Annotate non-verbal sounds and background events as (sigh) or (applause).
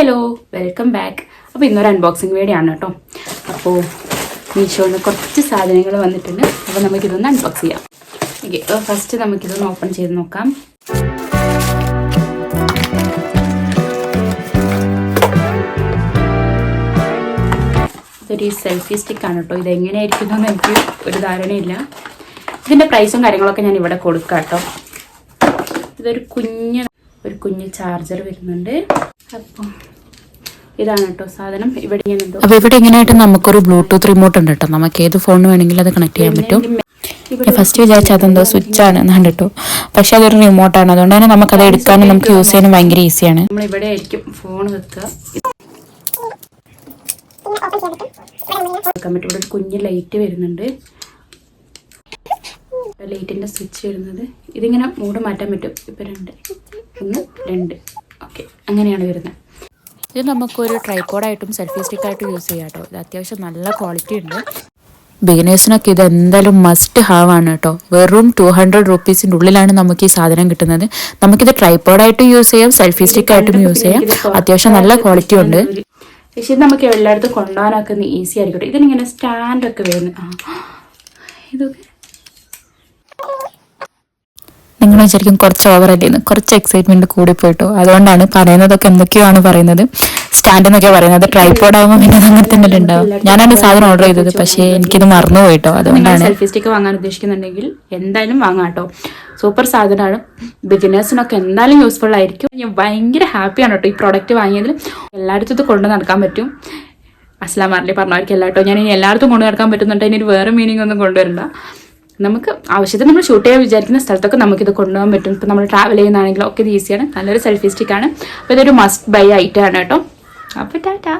Hello welcome back അപ്പോൾ ഇന്നൊരു unboxing video ആണ് കേട്ടോ. അപ്പോൾ മീഷോന്ന് കുറച്ച് സാധനങ്ങൾ വന്നിട്ടുണ്ട്. അപ്പോൾ നമുക്കിതൊന്ന് അൺബോക്സ് ചെയ്യാം. ഓക്കെ ഫസ്റ്റ് നമുക്കിതൊന്ന് ഓപ്പൺ ചെയ്ത് നോക്കാം. ഇതൊരു സെൽഫി സ്റ്റിക്കാണ് കേട്ടോ. ഇത് എങ്ങനെയായിരിക്കുന്നു എനിക്ക് ഒരു ധാരണയില്ല. ഇതിന്റെ പ്രൈസും കാര്യങ്ങളൊക്കെ ഞാൻ ഇവിടെ കൊടുക്കാം കേട്ടോ. ഇതൊരു കുഞ്ഞ് ഒരു കുഞ്ഞ് ചാർജർ വരുന്നുണ്ട്. അപ്പം ഇതാണ് കേട്ടോ സാധനം. ഇവിടെ ഇങ്ങനെ എന്തോ അപ്പൊ ഇവിടെ ഇങ്ങനെയായിട്ട് നമുക്കൊരു ബ്ലൂടൂത്ത് റിമോട്ട് ഉണ്ട് കേട്ടോ. നമുക്ക് ഏത് ഫോണിന് വേണമെങ്കിലും അത് കണക്ട് ചെയ്യാൻ പറ്റും. ഞാൻ ഫസ്റ്റ് വിചാരിച്ച അതെന്തോ സ്വിച്ച് ആണ് എന്നാണ് കേട്ടോ. പക്ഷെ അതൊരു റിമോട്ടാണ് അതുകൊണ്ട് തന്നെ നമുക്കത് എടുക്കാനും നമുക്ക് യൂസ് ചെയ്യാനും ഭയങ്കര ഈസിയാണ് നമ്മൾ ഇവിടെ ആയിരിക്കും ഫോൺ വെക്കുക. വെക്കാൻ പറ്റും. ഇവിടെ ഒരു കുഞ്ഞ് ലൈറ്റ് വരുന്നുണ്ട്. ലൈറ്റിന്റെ സ്വിച്ച് വരുന്നത്. ഇതിങ്ങനെ മൂട് മാറ്റാൻ പറ്റും. ഇപ്പൊ രണ്ട്. ഒന്ന് രണ്ട്. അങ്ങനെയാണ് വരുന്നത്. ഇത് നമുക്കൊരു ട്രൈപോഡായിട്ടും സെൽഫി സ്റ്റിക്കായിട്ടും യൂസ് ചെയ്യാം കേട്ടോ. ഇത് അത്യാവശ്യം നല്ല ക്വാളിറ്റി ഉണ്ട്. ബിഗിനേഴ്സിനൊക്കെ ഇത് എന്തായാലും മസ്റ്റ് ഹാവ് ആണ് കേട്ടോ. വെറും ടു ഹൺഡ്രഡ് റുപ്പീസിന്റെ ഉള്ളിലാണ് നമുക്ക് ഈ സാധനം കിട്ടുന്നത്. നമുക്കിത് ട്രൈപോഡായിട്ട് യൂസ് ചെയ്യാം സെൽഫി സ്റ്റിക്കായിട്ടും യൂസ് ചെയ്യാം. അത്യാവശ്യം നല്ല ക്വാളിറ്റി ഉണ്ട്. പക്ഷേ നമുക്ക് എല്ലായിടത്തും കൊണ്ടുപോകാനൊക്കെ ഈസി ആയിരിക്കും. ഇതിനിങ്ങനെ സ്റ്റാൻഡൊക്കെ വരുന്നത് (gasps) ഇതൊക്കെ നിങ്ങൾ വിചാരിക്കും കുറച്ച് ഓവറല്ലേന്ന് കുറച്ച് എക്സൈറ്റ്മെന്റ് കൂടി പോയിട്ടോ. അതുകൊണ്ടാണ് പറയുന്നതൊക്കെ എന്തൊക്കെയാണ് പറയുന്നത്. സ്റ്റാൻഡ് എന്നൊക്കെ പറയുന്നത്. ട്രൈപോഡ് ആകുമ്പോൾ പിന്നെ അങ്ങനെ തന്നെ ഉണ്ടാവും. ഞാനാണ് സാധനം ഓർഡർ ചെയ്തത് പക്ഷേ എനിക്കിത് മറന്നു പോയിട്ടോ. അതുകൊണ്ടാണ്. സെൽഫി സ്റ്റിക്ക് വാങ്ങാൻ ഉദ്ദേശിക്കുന്നുണ്ടെങ്കിൽ എന്തായാലും വാങ്ങാം കേട്ടോ. സൂപ്പർ സാധനമാണ്. ബിഗിനേഴ്സിനൊക്കെ എന്തായാലും യൂസ്ഫുൾ ആയിരിക്കും. ഞാൻ ഭയങ്കര ഹാപ്പിയാണ് കേട്ടോ ഈ പ്രോഡക്റ്റ് വാങ്ങിയതിൽ. എല്ലായിടത്തും ഇത് കൊണ്ടു നടക്കാൻ പറ്റും. അസ്ലാം അർലി പറഞ്ഞവർക്ക് എല്ലാ കേട്ടോ. ഞാൻ ഇനി എല്ലായിടത്തും കൊണ്ടു നടക്കാൻ പറ്റുന്നുണ്ട്. ഒരു വേറെ മീനിങ് ഒന്നും കൊണ്ടുവരണ്ട നമുക്ക് ആവശ്യത്തിന് നമ്മൾ ഷൂട്ട് ചെയ്യാൻ വിചാരിക്കുന്ന സ്ഥലത്തൊക്കെ നമുക്കിത് കൊണ്ടുപോകാൻ പറ്റും. ഇപ്പം നമ്മൾ ട്രാവൽ ചെയ്യുന്നതാണെങ്കിലും ഒക്കെ ഇത് ഈസിയാണ് നല്ലൊരു സെൽഫി സ്റ്റിക്കാണ് അപ്പോൾ ഇതൊരു മസ്റ്റ് ബൈ ആണ് കേട്ടോ. അപ്പോൾ ടാറ്റാ.